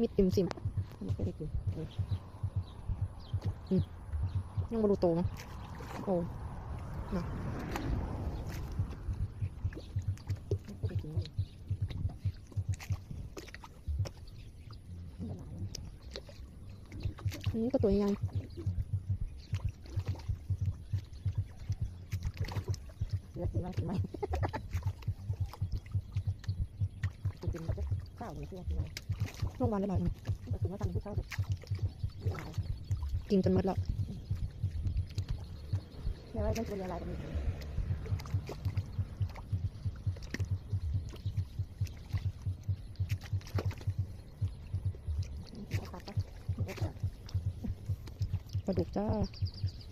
มีติ่มซิมมันก็ได้กินยังบรูโตมั้งโอ้นาะอันนี้ก็ตัวใหญ่เหลือกินไว้กินไว้กินกินมันจะข้าวหรือเสื้อกินไว้ โรงพยาบาลได้หลายอันก็คือว่าทำที่ข้าวเลยละลายกินจนหมดแล้วแม้ว่ามันจะละลายกันอีกตัดไปปลาดุกจ้าเ